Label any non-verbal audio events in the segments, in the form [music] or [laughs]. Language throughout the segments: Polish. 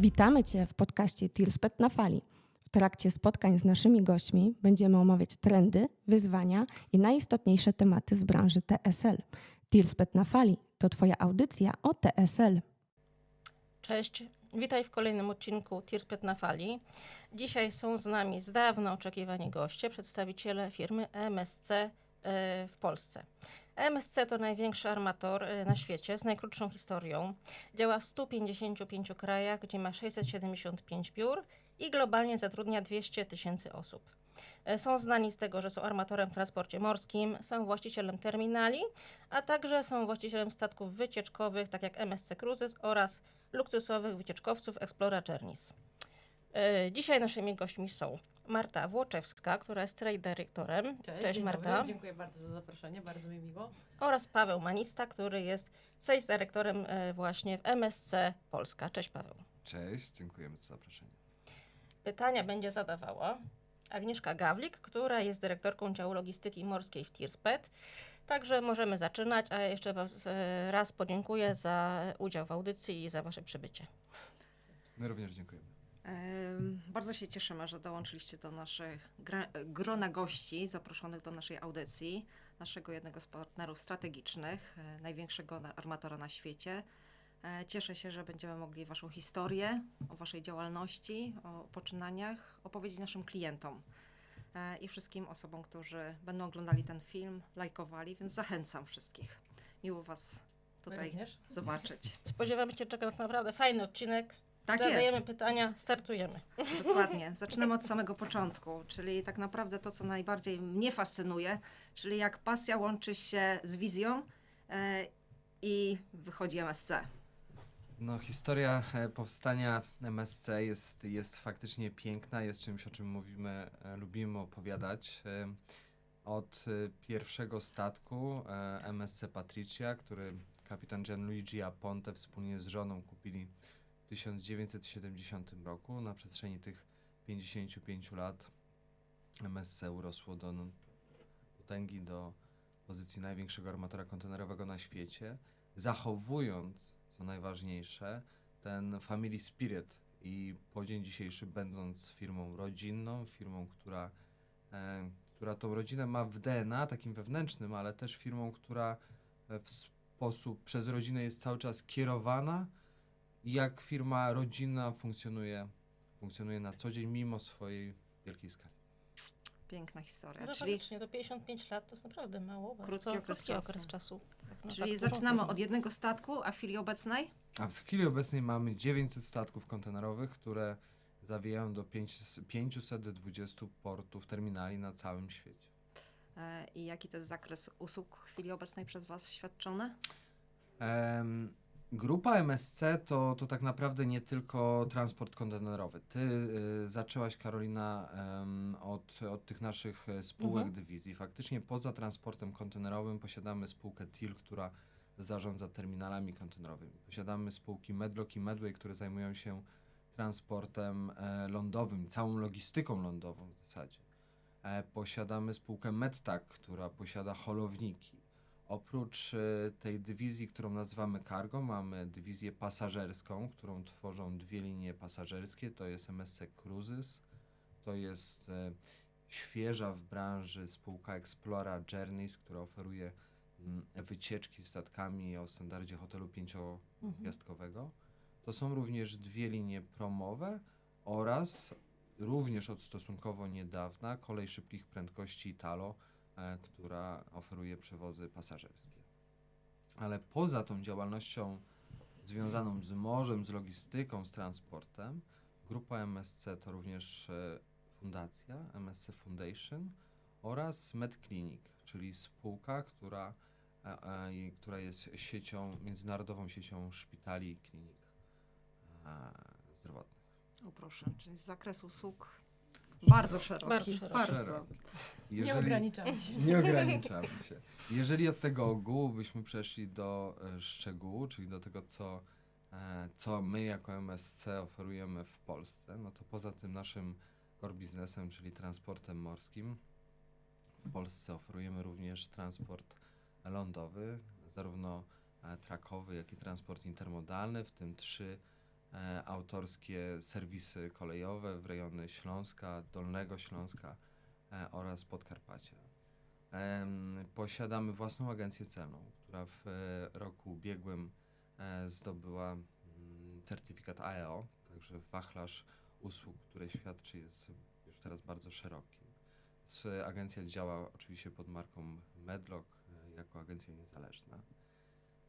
Witamy Cię w podcaście Tirspet na fali. W trakcie spotkań z naszymi gośćmi będziemy omawiać trendy, wyzwania i najistotniejsze tematy z branży TSL. Tirspet na fali to Twoja audycja o TSL. Cześć, witaj w kolejnym odcinku Tirspet na fali. Dzisiaj są z nami z dawna oczekiwani goście, przedstawiciele firmy MSC e, w Polsce. MSC to największy armator e, na świecie z najkrótszą historią. Działa w 155 krajach, gdzie ma 675 biur i globalnie zatrudnia 200 tysięcy osób. E, Są znani z tego, że są armatorem w transporcie morskim, są właścicielem terminali, a także są właścicielem statków wycieczkowych, tak jak MSC Cruises oraz luksusowych wycieczkowców Explora Journeys. E, Dzisiaj naszymi gośćmi są Marta Włoczewska, która jest trade dyrektorem. Cześć, dzień Marta. Dobry. Dziękuję bardzo za zaproszenie, bardzo mi miło. Oraz Paweł Manista, który jest sales dyrektorem e, właśnie w MSC Polska. Cześć Paweł. Cześć, dziękujemy za zaproszenie. Pytania będzie zadawała Agnieszka Gawlik, która jest dyrektorką działu logistyki morskiej w Tirspet. Także możemy zaczynać, a jeszcze e, raz podziękuję za udział w audycji i za Wasze przybycie. My również dziękujemy. Bardzo się cieszymy, że dołączyliście do naszych grona gości zaproszonych do naszej audycji, naszego jednego z partnerów strategicznych, e, największego na- armatora na świecie. E, Cieszę się, że będziemy mogli Waszą historię, o Waszej działalności, o poczynaniach opowiedzieć naszym klientom e, i wszystkim osobom, którzy będą oglądali ten film, lajkowali, więc zachęcam wszystkich. Miło Was tutaj zobaczyć. Spodziewamy się, czeka nas naprawdę fajny odcinek. Tak Zadajemy jest. pytania, startujemy. Dokładnie. [laughs] Zaczynamy od samego początku, czyli tak naprawdę to, co najbardziej mnie fascynuje, czyli jak pasja łączy się z wizją e, i wychodzi MSC. No, historia e, powstania MSC jest, jest faktycznie piękna, jest czymś, o czym mówimy, e, lubimy opowiadać. E, Od e, pierwszego statku e, MSC Patricia, który kapitan Gianluigi Aponte wspólnie z żoną kupili w 1970 roku. Na przestrzeni tych 55 lat MSC urosło do potęgi, do pozycji największego armatora kontenerowego na świecie, zachowując, co najważniejsze, ten family spirit i po dzień dzisiejszy będąc firmą rodzinną, firmą, która, e, która tą rodzinę ma w DNA, takim wewnętrznym, ale też firmą, która e, w sposób przez rodzinę jest cały czas kierowana jak firma rodzinna funkcjonuje, funkcjonuje na co dzień mimo swojej wielkiej skali. Piękna historia. No czyli faktycznie, to 55 lat to jest naprawdę mało. Krótki okres krótki czasu. okres czasu. Jak na czyli tak zaczynamy od jednego statku, a w chwili obecnej A w chwili obecnej mamy 900 statków kontenerowych, które zawijają do 500 520 portów, terminali na całym świecie. e, i jaki to jest zakres usług w chwili obecnej przez Was świadczony? Em, grupa MSC to, to tak naprawdę nie tylko transport kontenerowy. Ty y, zaczęłaś, Karolina, em, od, od tych naszych e, spółek Mhm. dywizji. Faktycznie poza transportem kontenerowym posiadamy spółkę TIL, która zarządza terminalami kontenerowymi. Posiadamy spółki Medlock i Medway, które zajmują się transportem e, lądowym, całą logistyką lądową w zasadzie. E, posiadamy spółkę Medtac, która posiada holowniki. Oprócz e, tej dywizji, którą nazywamy cargo, mamy dywizję pasażerską, którą tworzą dwie linie pasażerskie. To jest MSC Cruises, to jest e, świeża w branży spółka Explora Journeys, która oferuje mm, wycieczki statkami o standardzie hotelu pięciogwiazdkowego. To są również dwie linie promowe oraz również od stosunkowo niedawna kolej szybkich prędkości Italo, która oferuje przewozy pasażerskie. Ale poza tą działalnością związaną z morzem, z logistyką, z transportem, grupa MSC to również e, fundacja, MSC Foundation oraz MedClinic, czyli spółka, która, e, e, która jest siecią, międzynarodową siecią szpitali i klinik e, zdrowotnych. O proszę, czyli zakres usług bardzo szeroki. Bardzo szeroki. Bardzo. Szeroki. Nie ograniczamy się. Nie ograniczamy się. Jeżeli od tego ogółu byśmy przeszli do e, szczegółu, czyli do tego, co, e, co my jako MSC oferujemy w Polsce, no to poza tym naszym core biznesem, czyli transportem morskim, w Polsce oferujemy również transport lądowy, zarówno e, trakowy, jak i transport intermodalny, w tym trzy autorskie serwisy kolejowe w rejony Śląska, Dolnego Śląska e, oraz Podkarpacia. Posiadamy własną agencję celną, która w e, roku ubiegłym e, zdobyła mm, certyfikat AEO, także wachlarz usług, które świadczy jest już teraz bardzo szeroki. Agencja działa oczywiście pod marką Medlock e, jako agencja niezależna.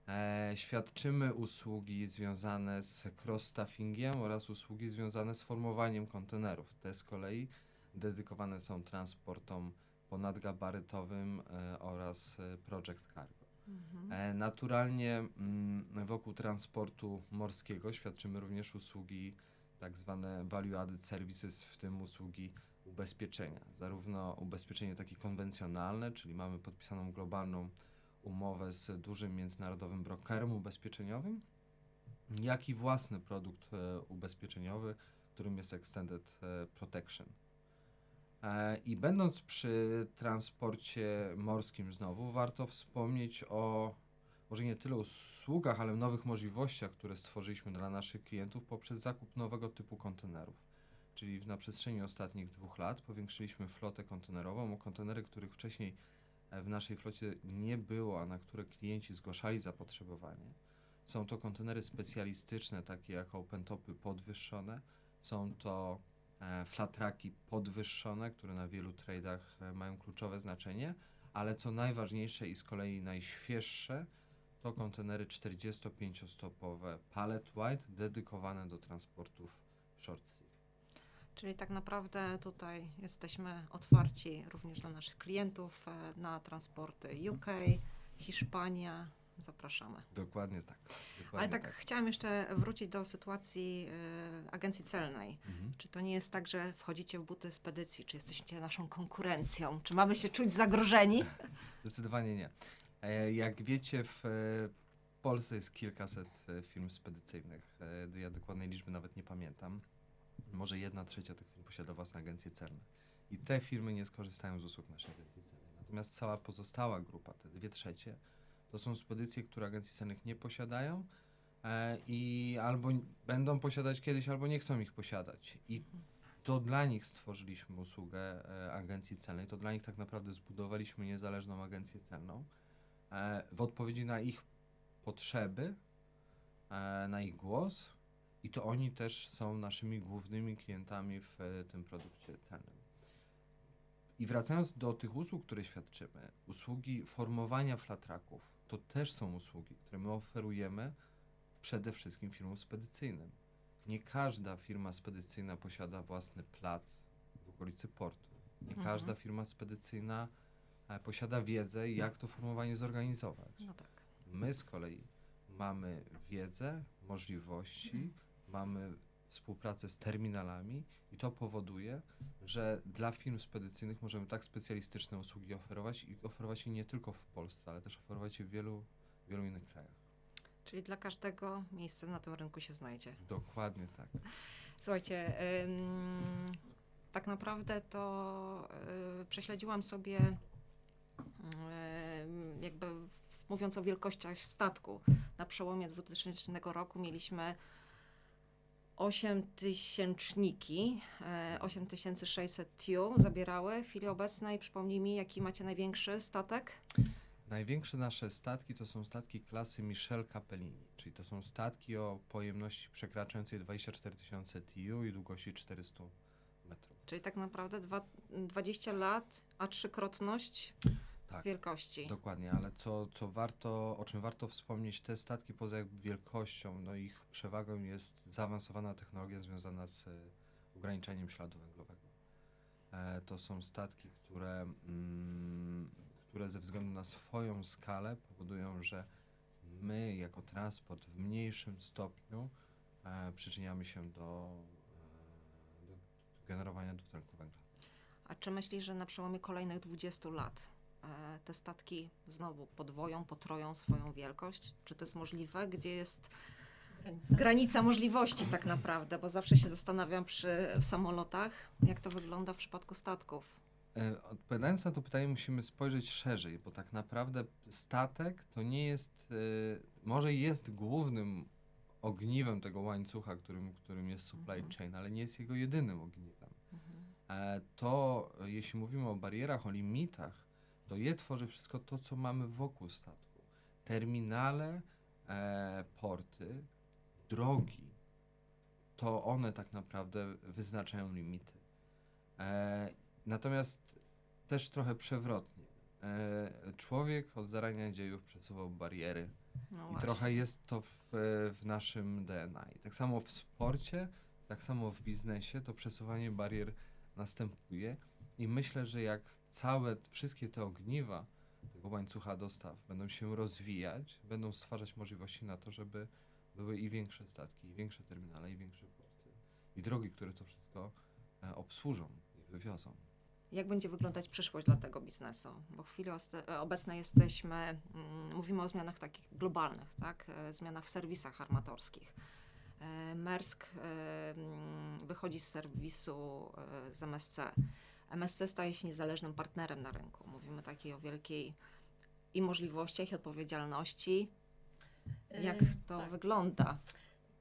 E, świadczymy usługi związane z cross-staffingiem oraz usługi związane z formowaniem kontenerów. Te z kolei dedykowane są transportom ponadgabarytowym e, oraz e, project cargo. Mhm. E, naturalnie mm, wokół transportu morskiego świadczymy również usługi tak zwane value added services, w tym usługi ubezpieczenia. Zarówno ubezpieczenie takie konwencjonalne, czyli mamy podpisaną globalną umowę z dużym międzynarodowym brokerem ubezpieczeniowym, jak i własny produkt e, ubezpieczeniowy, którym jest Extended e, Protection. E, I będąc przy transporcie morskim znowu, warto wspomnieć o może nie tyle usługach, ale nowych możliwościach, które stworzyliśmy dla naszych klientów poprzez zakup nowego typu kontenerów. Czyli na przestrzeni ostatnich dwóch lat powiększyliśmy flotę kontenerową o kontenery, których wcześniej w naszej flocie nie było, a na które klienci zgłaszali zapotrzebowanie. Są to kontenery specjalistyczne, takie jak open topy podwyższone. Są to e, flatraki podwyższone, które na wielu tradach e, mają kluczowe znaczenie, ale co najważniejsze i z kolei najświeższe, to kontenery 45-stopowe pallet wide dedykowane do transportów short sea. Czyli tak naprawdę tutaj jesteśmy otwarci również dla naszych klientów e, na transporty UK, Hiszpania. Zapraszamy. Dokładnie tak. Dokładnie Ale tak, chciałam jeszcze wrócić do sytuacji e, agencji celnej. Mhm. Czy to nie jest tak, że wchodzicie w buty spedycji? Czy jesteście naszą konkurencją? Czy mamy się czuć zagrożeni? [laughs] Zdecydowanie nie. E, Jak wiecie, w Polsce jest kilkaset firm spedycyjnych. E, Ja dokładnej liczby nawet nie pamiętam. Może jedna trzecia tych firm posiada własne agencje celne. I te firmy nie skorzystają z usług naszej agencji celnej. Natomiast cała pozostała grupa, te dwie trzecie, to są spedycje, które agencji celnych nie posiadają e, i albo będą posiadać kiedyś, albo nie chcą ich posiadać. I to dla nich stworzyliśmy usługę e, agencji celnej, to dla nich tak naprawdę zbudowaliśmy niezależną agencję celną e, w odpowiedzi na ich potrzeby, e, na ich głos i to oni też są naszymi głównymi klientami w e, tym produkcie celnym. I wracając do tych usług, które świadczymy, usługi formowania flatraków, to też są usługi, które my oferujemy przede wszystkim firmom spedycyjnym. Nie każda firma spedycyjna posiada własny plac w okolicy portu. Nie Mhm. każda firma spedycyjna e, posiada wiedzę, jak to formowanie zorganizować. No tak. My z kolei mamy wiedzę, możliwości, mamy współpracę z terminalami i to powoduje, że dla firm spedycyjnych możemy tak specjalistyczne usługi oferować i oferować je nie tylko w Polsce, ale też oferować je w wielu, wielu innych krajach. Czyli dla każdego miejsce na tym rynku się znajdzie. Dokładnie tak. Słuchajcie, ym, tak naprawdę to y, prześledziłam sobie, ym, jakby mówiąc o wielkościach statku. Na przełomie 2000 roku mieliśmy 8 tysięczniki, e, 8600 TU zabierały w chwili obecnej. Przypomnij mi, jaki macie największy statek? Największe nasze statki to są statki klasy Michel Capellini, czyli to są statki o pojemności przekraczającej 24 tysiące TU i długości 400 metrów. Czyli tak naprawdę dwa, 20 lat, a trzykrotność Tak. wielkości. Dokładnie, ale co, co warto, o czym warto wspomnieć, te statki poza wielkością, no ich przewagą jest zaawansowana technologia związana z e, ograniczaniem śladu węglowego. E, to są statki, które, mm, które ze względu na swoją skalę powodują, że my jako transport w mniejszym stopniu e, przyczyniamy się do, e, do generowania dwutlenku węgla. A czy myślisz, że na przełomie kolejnych 20 lat te statki znowu podwoją, potroją swoją wielkość? Czy to jest możliwe? Gdzie jest Granica. granica możliwości tak naprawdę? Bo zawsze się zastanawiam przy, w samolotach, jak to wygląda w przypadku statków. E, Odpowiadając na to pytanie, musimy spojrzeć szerzej, bo tak naprawdę statek to nie jest, e, może jest głównym ogniwem tego łańcucha, którym, którym jest supply Mhm. chain, ale nie jest jego jedynym ogniwem. Mhm. E, to e, jeśli mówimy o barierach, o limitach, to je tworzy wszystko to, co mamy wokół statku. Terminale, e, porty, drogi, to one tak naprawdę wyznaczają limity. E, natomiast też trochę przewrotnie. E, człowiek od zarania dziejów przesuwał bariery No i trochę jest to w, w naszym DNA. I tak samo w sporcie, tak samo w biznesie to przesuwanie barier następuje. I myślę, że jak całe, wszystkie te ogniwa tego łańcucha dostaw będą się rozwijać, będą stwarzać możliwości na to, żeby były i większe statki, i większe terminale, i większe porty, i drogi, które to wszystko e, obsłużą i wywiozą. Jak będzie wyglądać przyszłość dla tego biznesu? Bo w chwili e, obecnej jesteśmy, mm, mówimy o zmianach takich globalnych, tak? E, Zmianach w serwisach armatorskich. Maersk e, mm, wychodzi z serwisu z MSC. MSC staje się niezależnym partnerem na rynku. Mówimy takiej o wielkiej i możliwościach, i odpowiedzialności. Jak E, to tak. wygląda?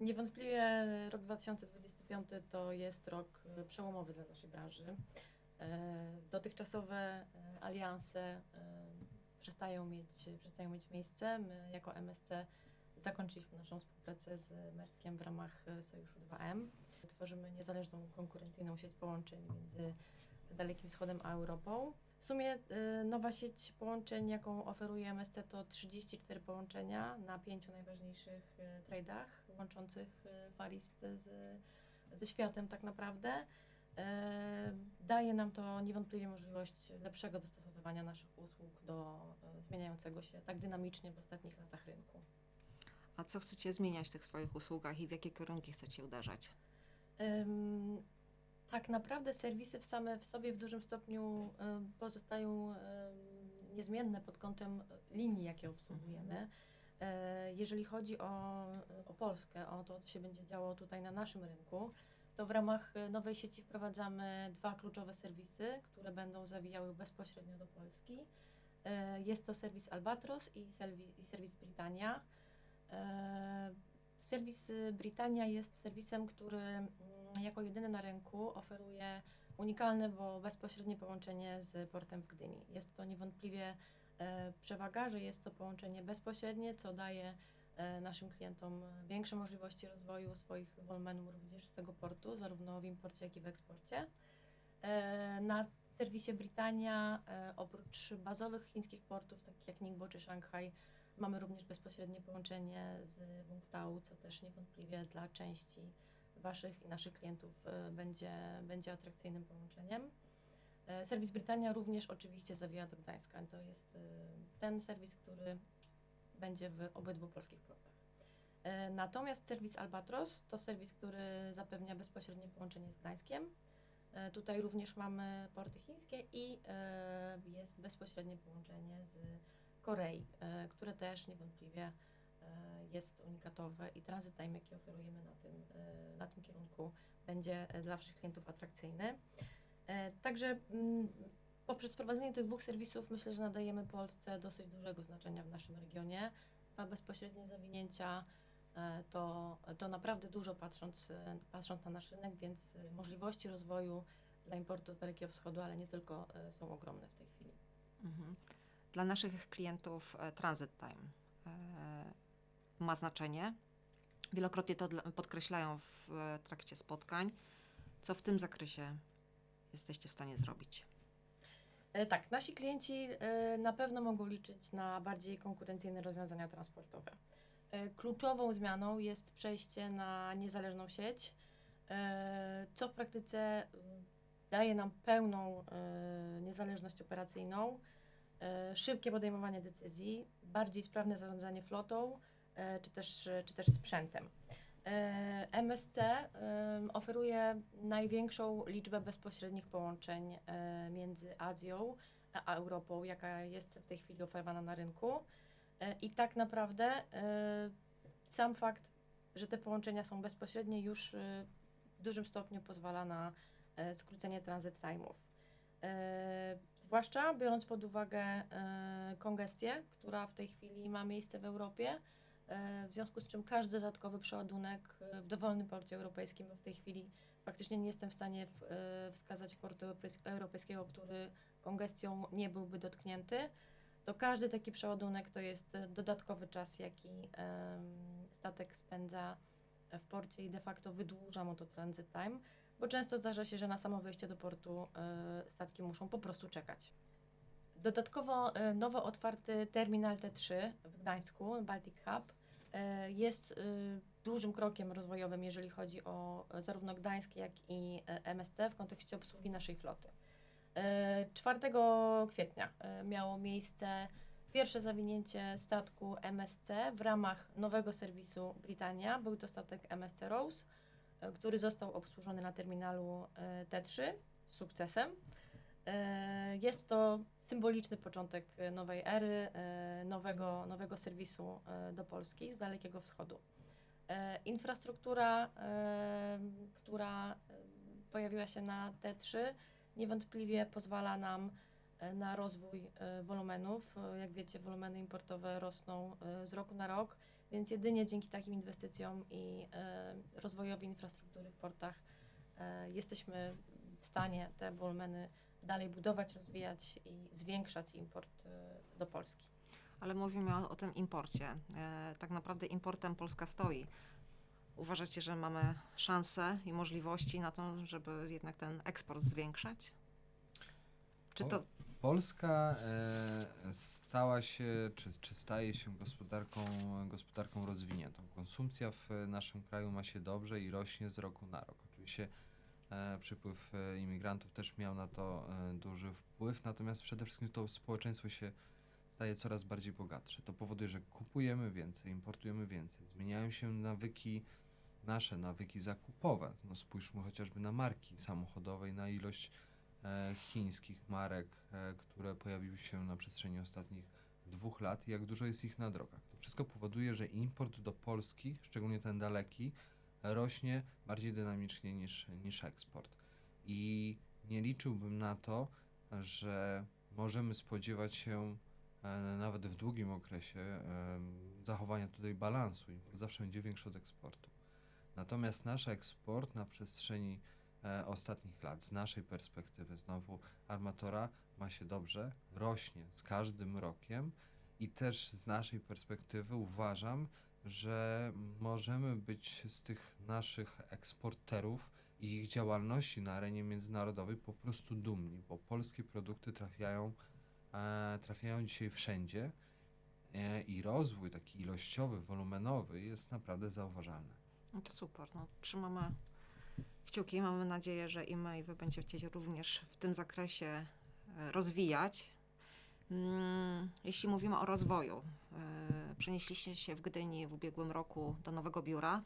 Niewątpliwie rok 2025 to jest rok e, przełomowy dla naszej branży. E, Dotychczasowe alianse przestają mieć, przestają mieć miejsce. My jako MSC zakończyliśmy naszą współpracę z Merskiem w ramach Sojuszu 2M. Tworzymy niezależną, konkurencyjną sieć połączeń między Dalekim Wschodem a Europą. W sumie e, nowa sieć połączeń, jaką oferuje MSC, to 34 połączenia na pięciu najważniejszych e, trade'ach łączących e, Far East z, ze światem tak naprawdę. Daje nam to niewątpliwie możliwość lepszego dostosowywania naszych usług do zmieniającego się tak dynamicznie w ostatnich latach rynku. A co chcecie zmieniać w tych swoich usługach i w jakie kierunki chcecie uderzać? Tak naprawdę serwisy w same w sobie w dużym stopniu ym, pozostają ym, niezmienne pod kątem linii, jakie obsługujemy. E, Jeżeli chodzi o, o Polskę, o to, co się będzie działo tutaj na naszym rynku, to w ramach nowej sieci wprowadzamy dwa kluczowe serwisy, które będą zawijały bezpośrednio do Polski. Jest to serwis Albatros i serwis, i serwis Britannia. Serwis y, Britannia jest serwisem, który mm, jako jedyny na rynku oferuje unikalne, bo bezpośrednie połączenie z portem w Gdyni. Jest to niewątpliwie e, przewaga, że jest to połączenie bezpośrednie, co daje e, naszym klientom większe możliwości rozwoju swoich wolumenów również z tego portu, zarówno w imporcie, jak i w eksporcie. E, Na serwisie Britannia, e, oprócz bazowych chińskich portów, takich jak Ningbo czy Szanghaj, Mamy również bezpośrednie połączenie z Wungtao, co też niewątpliwie dla części Waszych i naszych klientów e, będzie, będzie atrakcyjnym połączeniem. E, Serwis Britannia również oczywiście zawija do Gdańska. To jest e, ten serwis, który będzie w obydwu polskich portach. Natomiast serwis Albatros to serwis, który zapewnia bezpośrednie połączenie z Gdańskiem. Tutaj również mamy porty chińskie i jest bezpośrednie połączenie z Korei, które też niewątpliwie jest unikatowe i transit time, jaki oferujemy na tym, e, na tym kierunku, będzie e, dla naszych klientów atrakcyjny. E, Także mm, poprzez wprowadzenie tych dwóch serwisów myślę, że nadajemy Polsce dosyć dużego znaczenia w naszym regionie. Dwa bezpośrednie zawinięcia e, to, to naprawdę dużo patrząc, e, patrząc na nasz rynek, więc e, możliwości rozwoju dla importu z Dalekiego Wschodu, ale nie tylko, e, są ogromne w tej chwili. Mhm. Dla naszych klientów e, transit time e, ma znaczenie. Wielokrotnie to podkreślają w e, trakcie spotkań. Co w tym zakresie jesteście w stanie zrobić? E, Tak, nasi klienci e, na pewno mogą liczyć na bardziej konkurencyjne rozwiązania transportowe. Kluczową zmianą jest przejście na niezależną sieć, co w praktyce e, daje nam pełną niezależność operacyjną, szybkie podejmowanie decyzji, bardziej sprawne zarządzanie flotą czy też, czy też sprzętem. E, MSC em, oferuje największą liczbę bezpośrednich połączeń e, między Azją a Europą, jaka jest w tej chwili oferowana na rynku. E, I tak naprawdę e, sam fakt, że te połączenia są bezpośrednie, już e, w dużym stopniu pozwala na e, skrócenie transit time'ów. E, Zwłaszcza biorąc pod uwagę e, kongestię, która w tej chwili ma miejsce w Europie, e, w związku z czym każdy dodatkowy przeładunek e, w dowolnym porcie europejskim, bo w tej chwili praktycznie nie jestem w stanie e, wskazać portu europejs- europejskiego, który kongestią nie byłby dotknięty, to każdy taki przeładunek to jest e, dodatkowy czas, jaki statek spędza w porcie i de facto wydłuża mu to transit time, bo często zdarza się, że na samo wejście do portu e, statki muszą po prostu czekać. Dodatkowo e, nowo otwarty terminal T3 w Gdańsku, Baltic Hub, e, jest e, dużym krokiem rozwojowym, jeżeli chodzi o e, zarówno Gdańsk, jak i e, MSC w kontekście obsługi naszej floty. E, 4 kwietnia e, miało miejsce pierwsze zawinięcie statku MSC w ramach nowego serwisu Britannia. Był to statek MSC Rose, e, który został obsłużony na terminalu e, T3 z sukcesem. E, Jest to symboliczny początek e, nowej ery, e, nowego, nowego serwisu do Polski z Dalekiego Wschodu. Infrastruktura, która pojawiła się na T3, niewątpliwie pozwala nam na rozwój wolumenów. Jak wiecie, wolumeny importowe rosną z roku na rok, więc jedynie dzięki takim inwestycjom i rozwojowi infrastruktury w portach jesteśmy w stanie te wolumeny dalej budować, rozwijać i zwiększać import e, do Polski. Ale mówimy o, o tym imporcie. E, tak naprawdę importem Polska stoi. Uważacie, że mamy szanse i możliwości na to, żeby jednak ten eksport zwiększać? Czy to Polska e, stała się, czy, czy staje się gospodarką, gospodarką rozwiniętą. Konsumpcja w naszym kraju ma się dobrze i rośnie z roku na rok. Oczywiście przypływ e, imigrantów też miał na to e, duży wpływ, natomiast przede wszystkim to społeczeństwo się staje coraz bardziej bogatsze. To powoduje, że kupujemy więcej, importujemy więcej, zmieniają się nawyki nasze, nawyki zakupowe. No spójrzmy chociażby na marki samochodowe i na ilość e, chińskich marek, e, które pojawiły się na przestrzeni ostatnich dwóch lat i jak dużo jest ich na drogach. To wszystko powoduje, że import do Polski, szczególnie ten daleki, rośnie bardziej dynamicznie niż, niż eksport. I nie liczyłbym na to, że możemy spodziewać się e, nawet w długim okresie em, zachowania tutaj balansu. Import zawsze będzie większy od eksportu. Natomiast nasz eksport na przestrzeni e, ostatnich lat, z naszej perspektywy, znowu armatora ma się dobrze, rośnie z każdym rokiem i też z naszej perspektywy uważam, że możemy być z tych naszych eksporterów i ich działalności na arenie międzynarodowej po prostu dumni, bo polskie produkty trafiają, e, trafiają dzisiaj wszędzie e, i rozwój taki ilościowy, wolumenowy jest naprawdę zauważalny. No to super. No, trzymamy kciuki. Mamy nadzieję, że i my, i wy będziecie również w tym zakresie e, rozwijać. Mm, Jeśli mówimy o rozwoju, e, przenieśliście się w Gdyni w ubiegłym roku do nowego biura.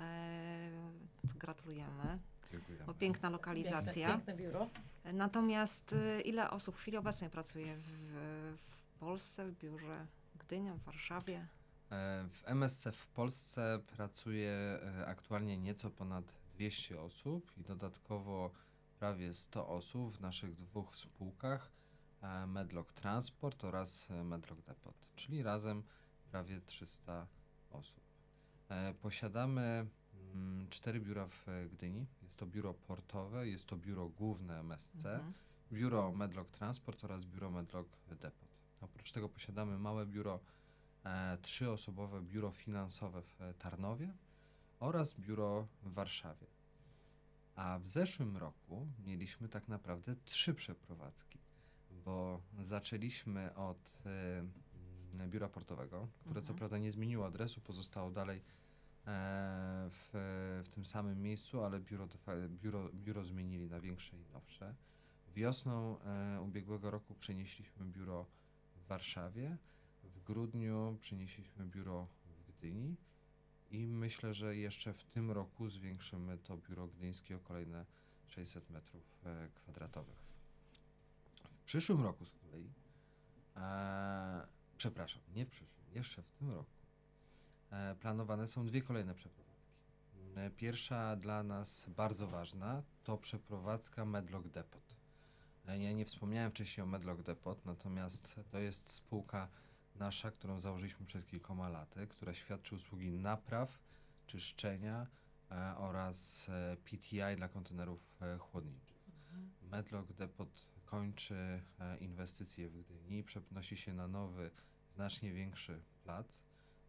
E, Gratulujemy, Dziękujemy. bo piękna lokalizacja. Piękne, piękne biuro. Natomiast e, ile osób w chwili obecnej pracuje w, w Polsce, w biurze Gdynia, w Warszawie? W MSC w Polsce pracuje aktualnie nieco ponad 200 osób i dodatkowo prawie 100 osób w naszych dwóch spółkach Medlock Transport oraz e, Medlock Depot, czyli razem prawie 300 osób. E, Posiadamy mm, cztery biura w e, Gdyni. Jest to biuro portowe, jest to biuro główne MSC, Mhm. biuro Medlock Transport oraz biuro Medlock Depot. Oprócz tego posiadamy małe biuro, e, trzyosobowe biuro finansowe w e, Tarnowie oraz biuro w Warszawie. A w zeszłym roku mieliśmy tak naprawdę trzy przeprowadzki, bo zaczęliśmy od e, biura portowego, które co Mhm. prawda nie zmieniło adresu, pozostało dalej e, w, w tym samym miejscu, ale biuro, biuro, biuro zmienili na większe i nowsze. Wiosną e, ubiegłego roku przenieśliśmy biuro w Warszawie, w grudniu przenieśliśmy biuro w Gdyni i myślę, że jeszcze w tym roku zwiększymy to biuro gdyńskie o kolejne 600 metrów e, kwadratowych. W przyszłym roku z kolei, e, przepraszam, nie w przyszłym, jeszcze w tym roku, e, planowane są dwie kolejne przeprowadzki. E, Pierwsza dla nas bardzo ważna to przeprowadzka Medlock Depot. E, Ja nie wspomniałem wcześniej o Medlock Depot, natomiast to jest spółka nasza, którą założyliśmy przed kilkoma laty, która świadczy usługi napraw, czyszczenia e, oraz e, PTI dla kontenerów e, chłodniczych. Medlock Depot kończy e, inwestycje w Gdyni, przenosi się na nowy, znacznie większy plac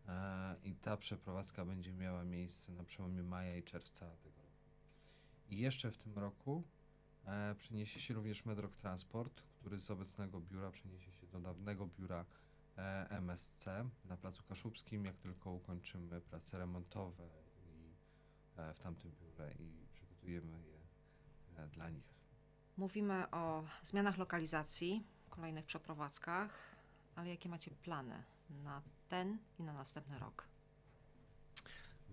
e, i ta przeprowadzka będzie miała miejsce na przełomie maja i czerwca tego roku. I jeszcze w tym roku e, przeniesie się również Medrock Transport, który z obecnego biura przeniesie się do dawnego biura MSC na Placu Kaszubskim, jak tylko ukończymy prace remontowe i, w tamtym biurze i przygotujemy je dla nich. Mówimy o zmianach lokalizacji, kolejnych przeprowadzkach, ale jakie macie plany na ten i na następny rok?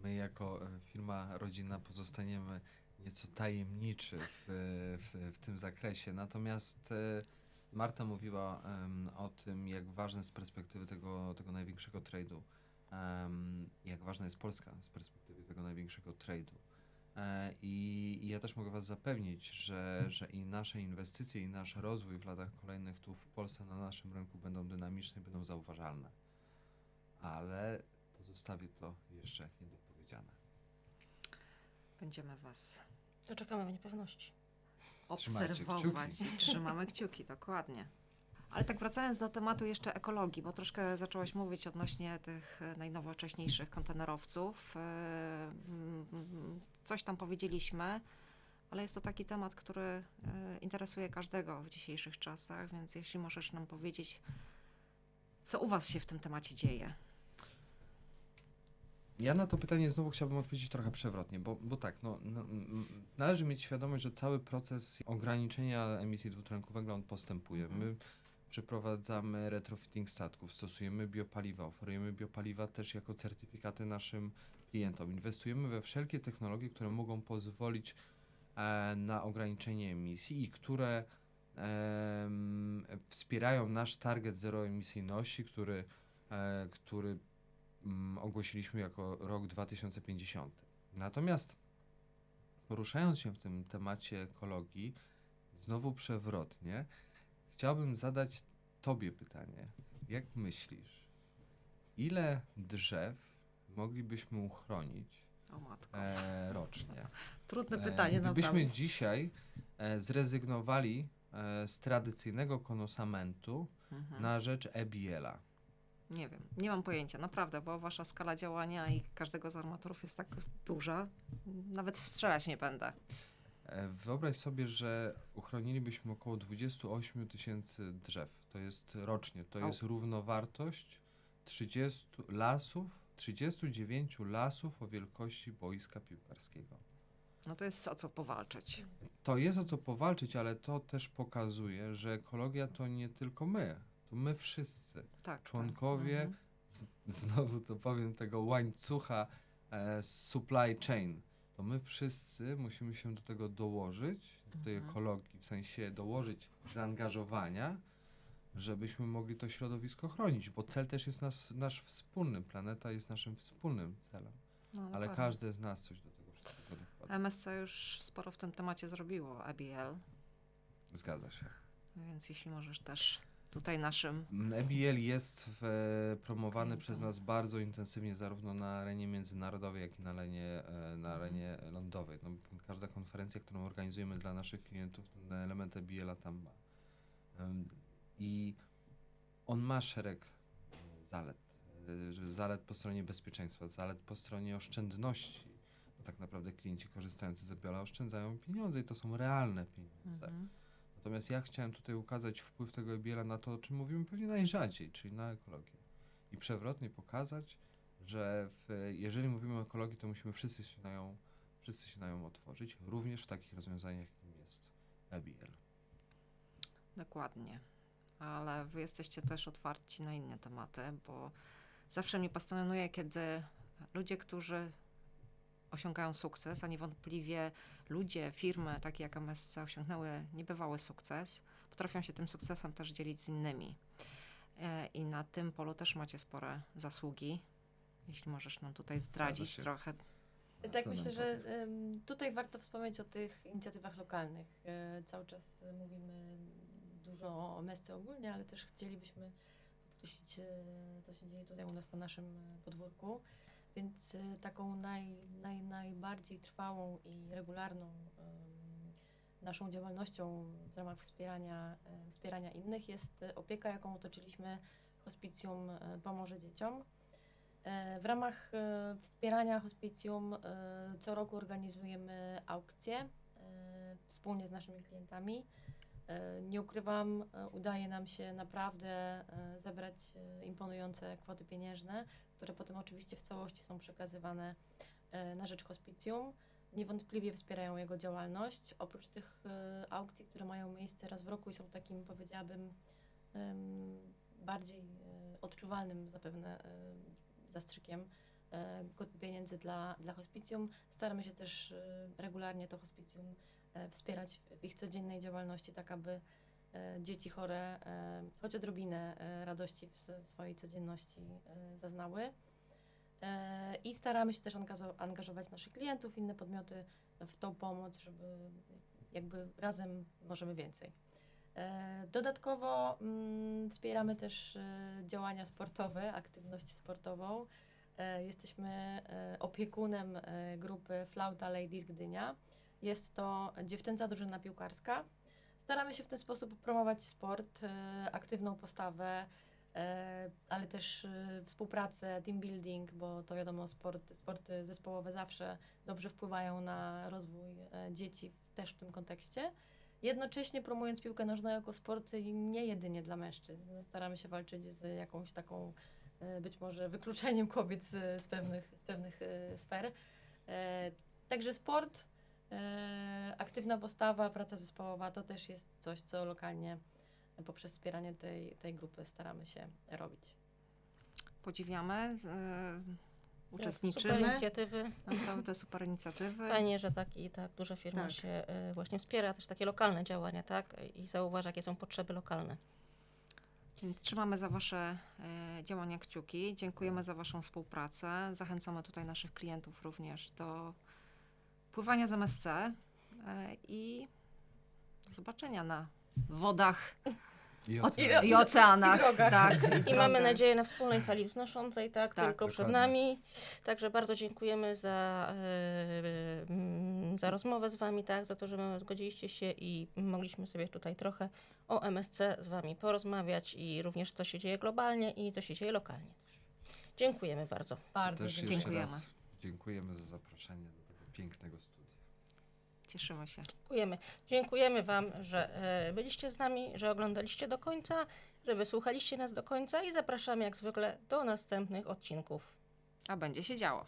My jako e, firma rodzinna pozostaniemy nieco tajemniczy w, w, w tym zakresie. Natomiast e, Marta mówiła em, o tym, jak ważne z perspektywy tego, tego największego trade'u, em, jak ważna jest Polska z perspektywy tego największego trade'u. E, I, I ja też mogę Was zapewnić, że, że i nasze inwestycje, i nasz rozwój w latach kolejnych tu w Polsce na naszym rynku będą dynamiczne, będą zauważalne. Ale pozostawię to jeszcze niedopowiedziane. Będziemy Was Zaczekamy w niepewności. Trzymajcie obserwować. kciuki. [laughs] Trzymamy kciuki, dokładnie. Ale tak wracając do tematu jeszcze ekologii, bo troszkę zaczęłaś mówić odnośnie tych e, najnowocześniejszych kontenerowców. E, mm, Coś tam powiedzieliśmy, ale jest to taki temat, który e, interesuje każdego w dzisiejszych czasach, więc jeśli możesz nam powiedzieć, co u Was się w tym temacie dzieje? Ja na to pytanie znowu chciałbym odpowiedzieć trochę przewrotnie, bo, bo tak, no, no, należy mieć świadomość, że cały proces ograniczenia emisji dwutlenku węgla on postępuje. My przeprowadzamy retrofitting statków, stosujemy biopaliwa, oferujemy biopaliwa też jako certyfikaty naszym klientom. Inwestujemy we wszelkie technologie, które mogą pozwolić e, na ograniczenie emisji i które em, wspierają nasz target zeroemisyjności, który, e, który mm, ogłosiliśmy jako rok 2050. Natomiast poruszając się w tym temacie ekologii, znowu przewrotnie, chciałbym zadać Tobie pytanie. Jak myślisz, ile drzew moglibyśmy uchronić O matko. e, rocznie? [laughs] Trudne E, pytanie, Gdybyśmy naprawdę. dzisiaj e, zrezygnowali e, z tradycyjnego konosamentu Mhm. na rzecz EBL-a. Nie wiem, nie mam pojęcia, naprawdę, bo wasza skala działania i każdego z armatorów jest tak duża, nawet strzelać nie będę. E, Wyobraź sobie, że uchronilibyśmy około 28 tysięcy drzew. To jest rocznie. To jest równowartość 30 lasów, 39 lasów o wielkości boiska piłkarskiego. No to jest o co powalczyć. To jest o co powalczyć, ale to też pokazuje, że ekologia to nie tylko my. To my wszyscy. Tak. Członkowie Tak. Mhm. znowu to powiem, tego łańcucha e, supply chain, to my wszyscy musimy się do tego dołożyć, do tej Mhm. ekologii, w sensie dołożyć zaangażowania, żebyśmy mogli to środowisko chronić, bo cel też jest nas, nasz wspólny, planeta jest naszym wspólnym celem, No, ale dokładnie. każdy z nas coś do tego wszystkiego dokłada. MSC już sporo w tym temacie zrobiło, ABL, Zgadza się. więc jeśli możesz też tutaj naszym EBL jest e, promowany przez nas bardzo intensywnie zarówno na arenie międzynarodowej, jak i na arenie, e, na arenie lądowej. No, każda konferencja, którą organizujemy dla naszych klientów, ten element EBL-a tam ma. Em, I on ma szereg e, zalet. E, Zalet po stronie bezpieczeństwa, zalet po stronie oszczędności. Bo tak naprawdę klienci korzystający z EBL-a oszczędzają pieniądze i to są realne pieniądze. Mhm. Natomiast ja chciałem tutaj ukazać wpływ tego EBL-a na to, o czym mówimy pewnie najrzadziej, czyli na ekologię. I przewrotnie pokazać, że w, jeżeli mówimy o ekologii, to musimy wszyscy się na nią, wszyscy się na nią otworzyć, również w takich rozwiązaniach, jakim jest EBL. Dokładnie. Ale wy jesteście też otwarci na inne tematy, bo zawsze mnie pasjonuje, kiedy ludzie, którzy osiągają sukces, a niewątpliwie ludzie, firmy takie jak MSC osiągnęły niebywały sukces, potrafią się tym sukcesem też dzielić z innymi. E, I na tym polu też macie spore zasługi. Jeśli możesz nam tutaj zdradzić trochę. Tak, myślę, że tutaj warto wspomnieć o tych inicjatywach lokalnych. E, Cały czas e, mówimy dużo o MSC ogólnie, ale też chcielibyśmy określić, e, co się dzieje tutaj u nas na naszym e, podwórku. Więc e, taką naj, naj, najbardziej trwałą i regularną naszą działalnością w ramach wspierania, e, wspierania innych jest e, opieka, jaką otoczyliśmy hospicjum Pomoże Dzieciom. W ramach wspierania hospicjum co roku organizujemy aukcje wspólnie z naszymi klientami. E, Nie ukrywam, e, udaje nam się naprawdę e, zebrać imponujące kwoty pieniężne, które potem oczywiście w całości są przekazywane na rzecz hospicjum. Niewątpliwie wspierają jego działalność. Oprócz tych aukcji, które mają miejsce raz w roku i są takim, powiedziałabym, bardziej odczuwalnym zapewne zastrzykiem pieniędzy dla, dla hospicjum, staramy się też regularnie to hospicjum wspierać w, ich codziennej działalności, tak aby e, dzieci chore e, choć odrobinę e, radości w, swojej codzienności e, zaznały. E, I staramy się też angażo- angażować naszych klientów, inne podmioty w tą pomoc, żeby jakby razem możemy więcej. E, Dodatkowo mm, wspieramy też e, działania sportowe, aktywność sportową. E, Jesteśmy e, opiekunem e, grupy Flauta Ladies Gdynia. Jest to dziewczęca drużyna piłkarska. Staramy się w ten sposób promować sport, e, aktywną postawę, e, ale też e, współpracę, team building, bo to wiadomo, sport, sporty zespołowe zawsze dobrze wpływają na rozwój dzieci też w tym kontekście. Jednocześnie promując piłkę nożną jako sport nie jedynie dla mężczyzn. Staramy się walczyć z jakąś taką być może wykluczeniem kobiet z, pewnych, z pewnych sfer. E, Także sport, aktywna postawa, praca zespołowa to też jest coś, co lokalnie poprzez wspieranie tej, tej grupy staramy się robić. Podziwiamy, e, Super uczestniczymy. inicjatywy. Naprawdę super inicjatywy. [laughs] Fajnie, że tak i tak duża firma Tak. się e, właśnie wspiera, też takie lokalne działania, tak? I zauważa, jakie są potrzeby lokalne. Trzymamy za Wasze e, działania kciuki. Dziękujemy za Waszą współpracę. Zachęcamy tutaj naszych klientów również do pływania z MSC e, i do zobaczenia na wodach I o- ocean. i oceanach. I tak, I drogach. mamy nadzieję na wspólnej fali wznoszącej, tak, Tak, tylko przed dokładnie. nami. Także bardzo dziękujemy za, mm, za rozmowę z Wami, tak, za to, że zgodziliście się i mogliśmy sobie tutaj trochę o MSC z Wami porozmawiać i również co się dzieje globalnie i co się dzieje lokalnie. Dziękujemy bardzo. Bardzo Dziękujemy. dziękujemy za zaproszenie pięknego studia. Cieszymy się. Dziękujemy. Dziękujemy Wam, że e, byliście z nami, że oglądaliście do końca, że wysłuchaliście nas do końca i zapraszamy jak zwykle do następnych odcinków. A będzie się działo.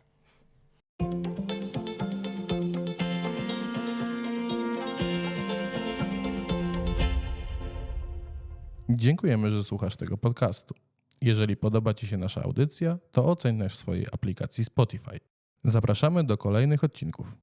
Dziękujemy, że słuchasz tego podcastu. Jeżeli podoba Ci się nasza audycja, to oceń nas w swojej aplikacji Spotify. Zapraszamy do kolejnych odcinków.